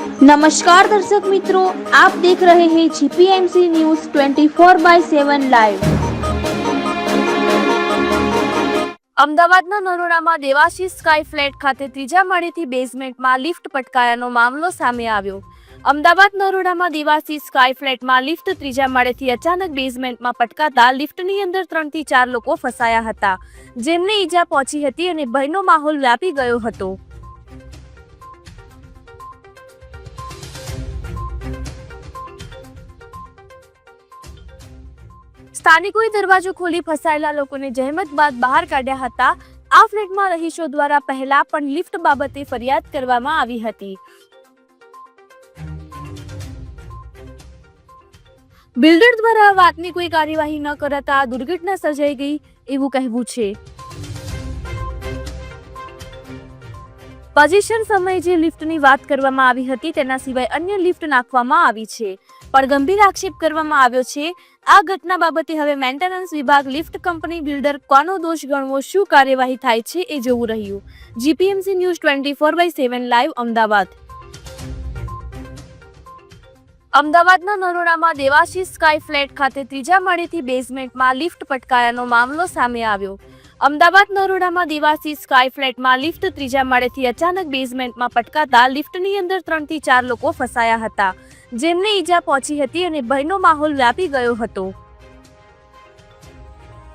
નમસ્કાર દર્શક મિત્રો, આપ દેખ રહે હે GPMC news 24 by seven live અમદાવાદના નરોડામાં દેવાશી સ્કાય ફ્લેટ ખાતે ત્રીજા માળેથી બેઝમેન્ટમાં લિફ્ટ પટકાયાનો મામલો સામે આવ્યો. અમદાવાદ નરોડામાં દેવાસી સ્કાય ફ્લેટમાં લિફ્ટ ત્રીજા માળેથી અચાનક બેઝમેન્ટમાં પટકાતા લિફ્ટની અંદર ત્રણથી ચાર લોકો ફસાયા હતા. જેમને ઈજા પહોંચી હતી અને ભયનો માહોલ વ્યાપી ગયો હતો. સ્થાનિકોએ દરવાજો ખોલી ફસાયેલા લોકોને જહેમત બાદ બહાર કાઢ્યા હતા. આ ફ્લેટમાં રહીશો દ્વારા પહેલા પણ લિફ્ટ બાબતે ફરિયાદ કરવામાં આવી હતી. બિલ્ડર દ્વારા વાતની કોઈ કાર્યવાહી ન કરાતા દુર્ઘટના સર્જાઈ ગઈ એવું કહેવું છે. પોઝિશન સમયે જે લિફ્ટની વાત કરવામાં આવી હતી તેના સિવાય અન્ય લિફ્ટ નાખવામાં આવી છે. પણ ગંભીર આક્ષેપ કરવામાં આવ્યો છે. આ ઘટના બાબતે હવે મેન્ટેનન્સ વિભાગ લિફ્ટ કંપની બિલ્ડર કોનો દોષ ગણવો, શું કાર્યવાહી થાય છે એ જોવું રહ્યું. GPMC news twenty four by seven live Ahmedabad. અમદાવાદના નરોડામાં દેવાશીષ સ્કાય ફ્લેટ ખાતે ત્રીજા માળેથી બેઝમેન્ટમાં લિફ્ટ પટકાયાનો મામલો સામે આવ્યો. અમદાવાદ નરોડામાં દિવાસી સ્કાય ફ્લેટમાં લિફ્ટ ત્રીજા માળેથી અચાનક બેઝમેન્ટમાં પટકાતા લિફ્ટની અંદર ત્રણથી ચાર લોકો ફસાયા હતા. જેમને ઈજા પહોંચી હતી અને ભયનો માહોલ વ્યાપી ગયો હતો.